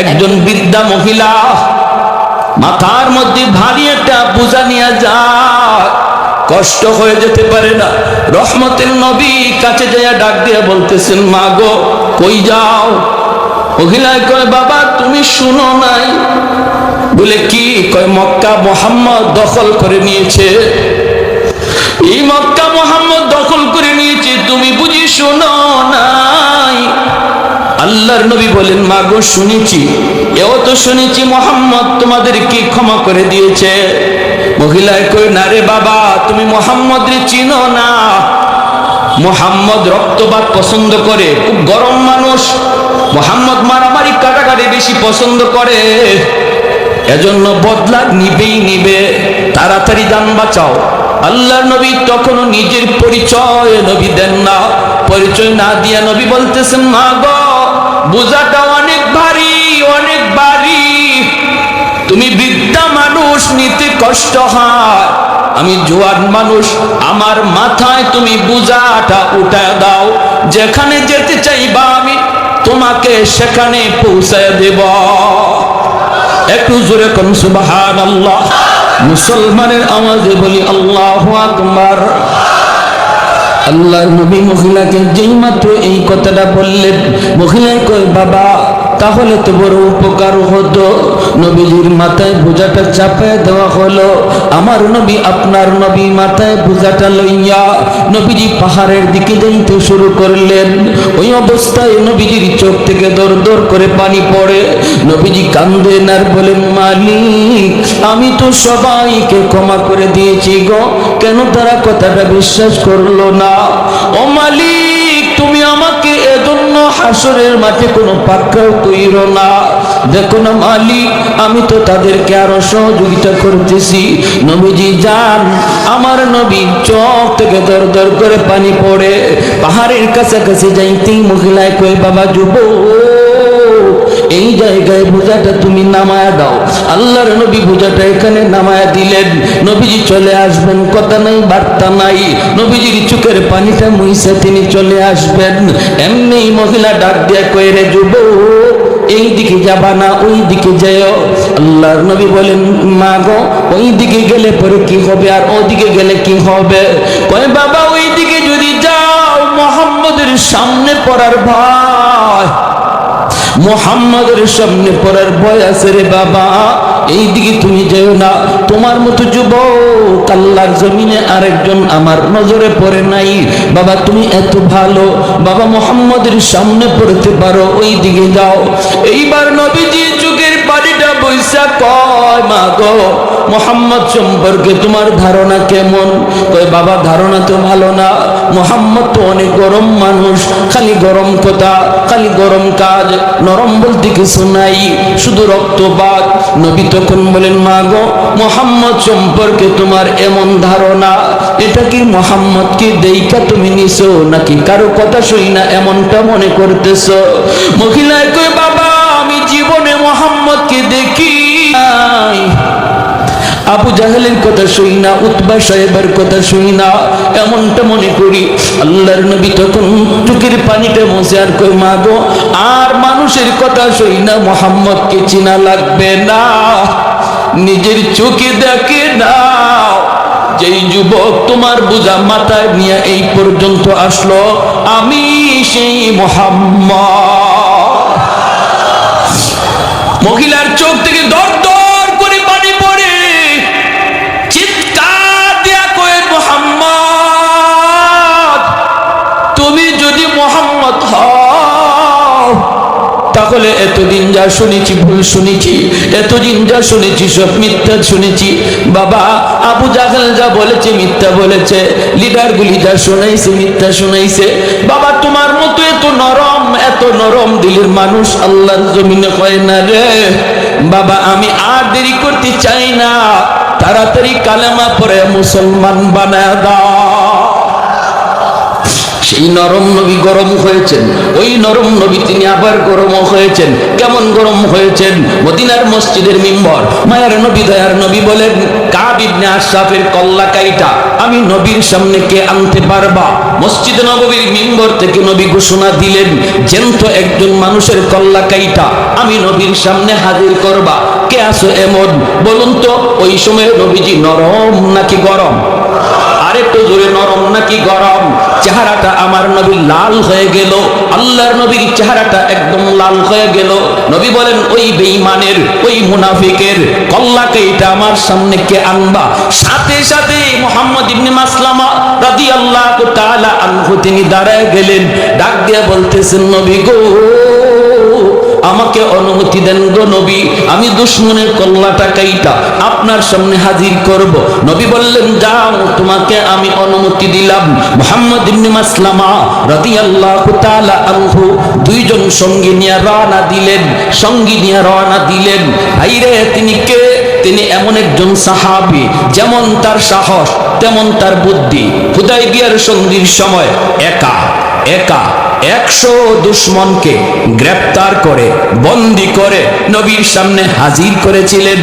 একজন বৃদ্ধা মহিলা, মাথার মধ্যে ভারী একটা বোঝা নিয়ে যায় কষ্ট হয়ে যেতে পারে না। রহমতের নবী কাছে যাইয়া ডাক দিয়া বলতেছেন, মা গো, কই যাও? মহিলায় কয়, বাবা, তুমি শুনো নাই। বলে, কি? কয়, মক্কা মোহাম্মদ দখল করে নিয়েছে। এই মক্কা মোহাম্মদ দখল করে নিয়েছে, তুমি বুঝি শোনো? আল্লাহর নবী বলেন মা গো শুনেছি। এও তো শুনেছি, মোহাম্মদ তোমাদেরকে ক্ষমা করে দিয়েছে। মহিলায় কই না রে বাবা, তুমি মোহাম্মদ রে চিনো না। মোহাম্মদ রক্তপাত পছন্দ করে, খুব গরম মানুষ। মোহাম্মদ মারামারি কাটাকাটি বেশি পছন্দ করে। এজন্য বদলা নিবেই নিবে। তাড়াতাড়ি যান বাঁচাও। আল্লাহ নবী তখনও নিজের পরিচয় নবী দেন না। পরিচয় না দিয়া নবী বলতেছেন মা গো বোঝাটা অনেক ভারী অনেক ভারী। তুমি বৃদ্ধা মানুষ, নিতে কষ্ট হয়। আমি জোয়ান মানুষ, আমার মাথায় তুমি বোঝাটা উঠায় দাও। যেখানে যেতে চাইবা আমি, তোমাকে সেখানে পৌঁছায় দেব। একটু জোরে কোন সুবাহান আল্লাহ মুসলমানের আওয়াজে বলি, আল্লাহ আকবার। আল্লাহর নবী মহিলাকে যেই মাত্র এই কথাটা বললেন মহিলায় কয় বাবা তাহলে তো বড় উপকার হতো। নবীজির মাথায় বোঝাটা চাপায় দেওয়া হলো। আমার নবী, আপনার নবী মাথায় বোঝাটা লইয়া নবীজি পাহাড়ের দিকে যাইতে শুরু করলেন। ওই অবস্থায় নবীজির চোখ থেকে দর দর করে পানি পড়ে। নবীজি কান্দেন আর বলেন, মালিক, আমি তো সবাইকে ক্ষমা করে দিয়েছি গো। কেন তারা কথাটা বিশ্বাস করল না? ও মালিক, তুমি আমাকে হাসরের মাঠে কোনো পাক্কাও তৈর না। দেখো না মালিক, আমি তো তাদেরকে আরও সহযোগিতা করতেছি। নবীজি যান, আমার নবী চোখ থেকে দর দর করে পানি পড়ে। পাহাড়ের কাছাকাছি যাইতেই মহিলায় কয়ে, বাবা যুব এই জায়গায় বোঝাটা তুমি নামায় দাও। আল্লাহর নবী বোঝাটা এখানে নামায়া দিলেন। নবীজি চলে আসবেন, কথা নাই, বার্তা নাই। নবীজির চোখের পানিটা মুইসে তিনি চলে আসবেন। এমনি মহিলা ডাক দিয়া কয়ে যুব এই দিকে যাবা না ওই দিকে যেও আল্লাহর নবী বলেন, মা গো ওই দিকে গেলে পরে কি হবে? আর ওদিকে গেলে কি হবে? কয়, বাবা মোহাম্মদের সামনে পড়ার আছে রে বাবা। এই দিকে তুমি যেও না। তোমার মতো যুবক আল্লাহর জমিনে আরেকজন আমার নজরে পড়ে নাই। বাবা, তুমি এত ভালো। বাবা, মোহাম্মদের সামনে পড়তে পারো। ওই দিকে যাও। এইবার নবীজি যুগের পানিটা বৈশা কয়, মা গো, মোহাম্মদ সম্পর্কে তোমার ধারণা কেমন? কয়, বাবা, ধারণা তো ভালো না। মোহাম্মদ তো অনেক গরম মানুষ, খালি গরম কথা, খালি গরম কাজ, নরম বলতে কিছু নাই, শুধু রক্তপাত নবী তখন বলেন, মা গো, মোহাম্মদ সম্পর্কে তোমার এমন ধারণা, এটা কি মোহাম্মদকে দেইকা তুমি নিছো, নাকি কারও কথা শুই না, এমনটা মনে করতেছ? মহিলায় কই বাবা, আমি জীবনে মোহাম্মদকে দেখি। আবু জাহেলের কথা শুই না, উতবা সাহেবের কথা শুই না, এমনটা মনে করি, আল্লাহর নবী তখন চোখের পানিটা মজে আর কই মাগো আর মানুষের কথা শুই না, মোহাম্মদকে চিনা লাগবে না। নিজের চোখে দেখে না যেই যুবক তোমার বোঝা মাথায় নিয়ে এই পর্যন্ত আসলো, আমি সেই মোহাম্মদ। মহিলার চোখ থেকে দর তাহলে এতদিন যা শুনেছি, ভুল শুনেছি, এতদিন যা শুনেছি, সব মিথ্যা শুনেছি। বাবা, আবু জাহেল যা বলেছে, মিথ্যা বলেছে। লিডারগুলি যা শোনাইছে, মিথ্যা শোনাইছে। বাবা, তোমার মতো এত নরম এত নরম দিলের মানুষ আল্লাহর জমিনে হয় না রে। বাবা, আমি আর দেরি করতে চাই না। তাড়াতাড়ি কালেমা পরে মুসলমান বানায় দাও। সেই নরম নবী গরম হয়েছেন। ওই নরম নবী তিনি আবার গরম হয়েছেন। কেমন গরম হয়েছেন? মদিনার মসজিদের মিম্বর। মায়ের নবী দয়ার নবী বলেন, কাব ইবনে আশরাফের কল্লা কাইটা আমি নবীর সামনে কে আনতে পারবা? মসজিদ নবীর মিম্বর থেকে নবী ঘোষণা দিলেন জেন্ত একজন মানুষের কল্লা কাইটা আমি নবীর সামনে হাজির করবা। কে আসো এমন? বলুন তো, ওই সময় নবীজি নরম নাকি গরম? আরেকটু জোরে নরম নাকি গরম? চেহারাটা আমার নবীর লাল হয়ে গেল। আল্লাহর নবীর চেহারাটা একদম লাল হয়ে গেল। নবী বলেন, ওই বেঈমানের, ওই মুনাফিকের কল্লাকে এটা আমার সামনে কে আনবা? সাথে সাথে মোহাম্মদ ইবনে মাসলামা রাদিয়াল্লাহু তাআলা আনহু তিনি দাঁড়ায় গেলেন। ডাক দিয়ে বলতেছেন, নবী গো আমাকে অনুমতি দেন গো নবী, আমি দুশ্মনের কল্লাটা কাইটা আপনার সামনে হাজির করব। নবী বললেন, যাও, তোমাকে আমি অনুমতি দিলাম। মোহাম্মদ ইবনে মাসলামা রাদিয়াল্লাহু তাআলা আনহু দুইজন সঙ্গী নিয়ে রওনা দিলেন, সঙ্গী নিয়ে রওনা দিলেন। ভাইরে, তিনি কে? তিনি এমন একজন সাহাবী, যেমন তার সাহস, তেমন তার বুদ্ধি। হুদাই বিয়ার সন্ধির সময় একা। একা একশো দুশ্মনকে গ্রেপ্তার করে বন্দি করে নবীর সামনে হাজির করেছিলেন।